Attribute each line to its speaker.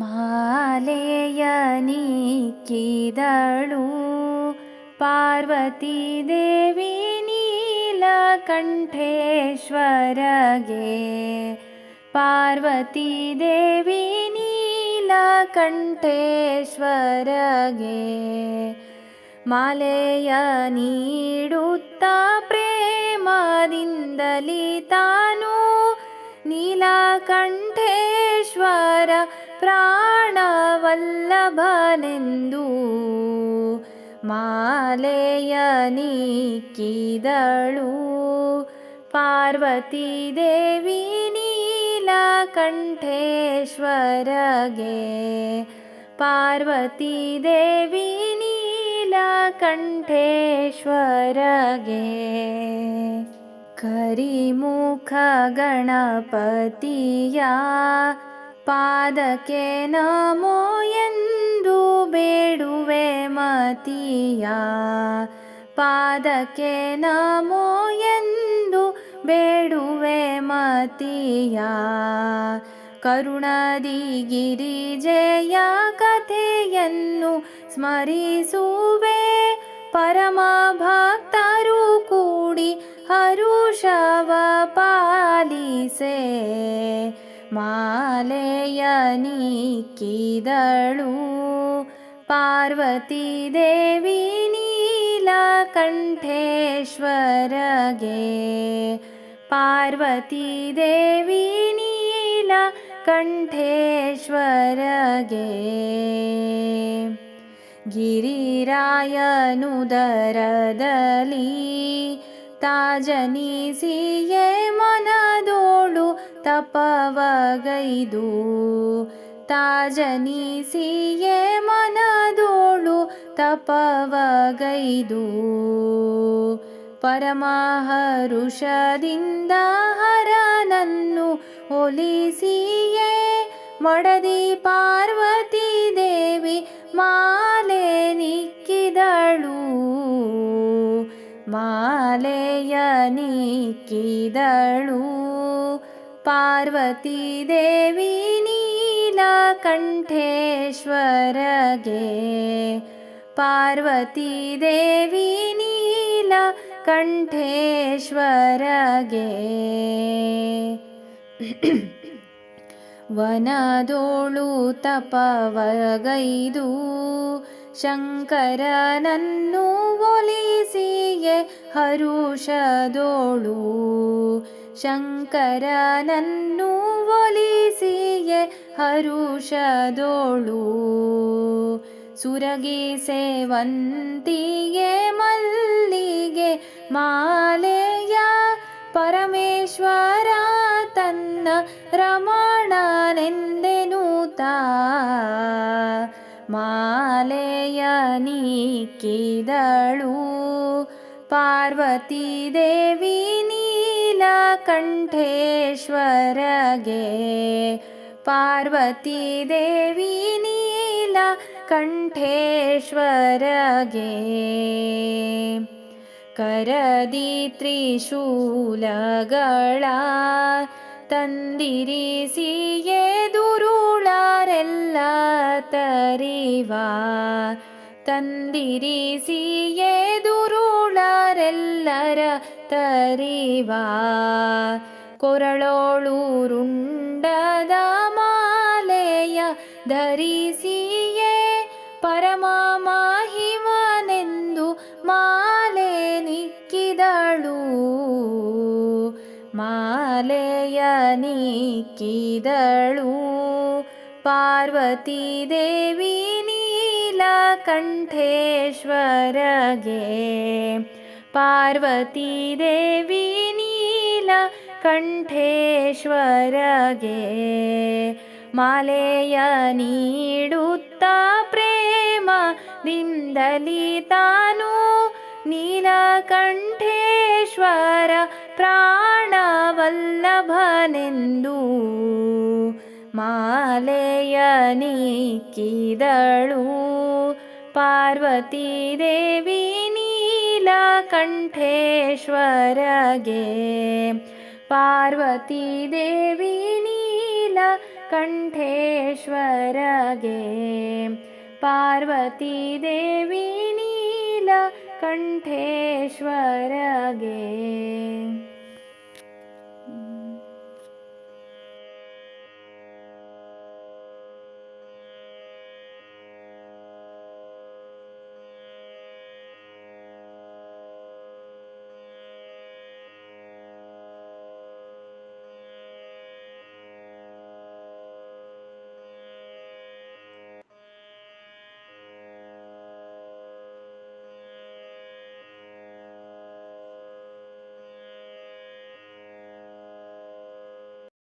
Speaker 1: ಮಾಲೆಯ ನೀಕಿದಳು. ಪಾರ್ವತಿ ದೇವಿ ನೀಲಕಂಠೇಶ್ವರಗೆ ಪಾರ್ವತಿ ದೇವಿ ನೀಲಕಂಠೇಶ್ವರಗೆ ಮಾಲೆಯ ನೀಡುತ್ತಾ ಪ್ರೇಮದಿಂದಲಿ ತಾನು ನೀಲಕಂಠೇಶ್ವರ ಪ್ರಾಣವಲ್ಲಭನೆಂದು ಮಾಲೆಯ ನೀಕಿದಳು ಪಾರ್ವತಿ ದೇವಿ ನೀಲಕಂಠೇಶ್ವರಗೆ ಪಾರ್ವತಿ ದೇವಿ ನೀಲಕಂಠೇಶ್ವರಗೆ ಕರಿಮುಖ ಗಣಪತಿಯ ಪಾದಕ್ಕೆ ನಮೋ ಎಂದು ಬೇಡುವೆ ಮತಿಯ. ಪಾದಕ್ಕೆ ನಮೋ ಎಂದು ಬೇಡುವೆ ಮತಿಯ. ಕರುಣದಿ ಗಿರಿಜೆಯ ಕಥೆಯನ್ನು ಸ್ಮರಿಸುವೆ. ಪರಮ ಭಕ್ತರು ಕೂಡಿ ಹರುಷವ ಪಾಲಿಸೆ. ಮಾಲೆಯ ನೀಕಿದಳು. ಪಾರ್ವತಿ ದೇವಿ ನೀಲಕಂಠೇಶ್ವರಗೆ ಪಾರ್ವತಿ ದೇವಿ ನೀಲಕಂಠೇಶ್ವರಗೆ ಗಿರಿರಾಯನುದರದಲ್ಲಿ ತಾಜನಿಸಿಯೇ ಮನದೋಳು ತಪವಗೈದು. ತಾಜನಿಸಿಯೇ ಮನದೋಳು ತಪವಗೈದು. ಪರಮಹರುಷದಿಂದ ಹರನನ್ನು ಒಲಿಸಿಯೇ ಮಡದಿ ಪಾರ್ವತಿ ನೀಲಕಂಠೇಶ್ವರಗೆ. ಪಾರ್ವತಿ ದೇವಿ ನೀಲಕಂಠೇಶ್ವರಗೆ. ವನದೋಳು ತಪವಗೈದು ಶಂಕರನನ್ನು ಒಲಿಸಿಯೇ ಹರುಷದೋಳು. ಶಂಕರನನ್ನು ಒಲಿಸಿಯೆ ಹರುಷದೋಳು. ಸುರಗಿ ಸೇವಂತಿಗೆ ಮಲ್ಲಿಗೆ ಮಾಲೆಯ ಪರಮೇಶ್ವರ ತನ್ನ ರಮಣನೆಂದೆನುತ. ಮಾಲೆಯ ನೀಕಿದಳು ಪಾರ್ವತಿ ದೇವಿ ನೀಲಕಂಠೇಶ್ವರಗೆ नीलकण्ठेश्वरगे पार्वतीदेवी नीलकण्ठेश्वरगे करदित्रिशूलगळ तन्दिरिसिये दुरुळारेल्ल तरिवा तन्दिरिसिये दुरुळारेल्लर ದುರುಳರೆಲ್ಲರ ತರಿವ ಕೊರಳೋಳು ರುಂಡದ ಮಾಲೆಯ ಧರಿಸಿಯೇ ಪರಮ ಮಹಿಮನೆಂದು ಮಾಲೆ ನಿಕ್ಕಿದಳು ಮಾಲೆಯ ನಿಕ್ಕಿದಳು ಪಾರ್ವತಿ ದೇವಿ ನೀಲಕಂಠೇಶ್ವರಗೆ ಪಾರ್ವತಿ ದೇವಿ ನೀಲಕಂಠೇಶ್ವರಗೆ ಮಾಲೆಯ ನೀಡುತ್ತಾ ಪ್ರೇಮದಿಂದಲಿ ತಾನು ನೀಲಕಂಠೇಶ್ವರ ಪ್ರಾಣವಲ್ಲಭನೆಂದು ಮಾಲೆಯ ನೀಕಿದಳು ಪಾರ್ವತಿ नीलकण्ठेश्वरगे। गे पार्वती देवी नीलकण्ठेश्वरगे। पार्वती देवी नीला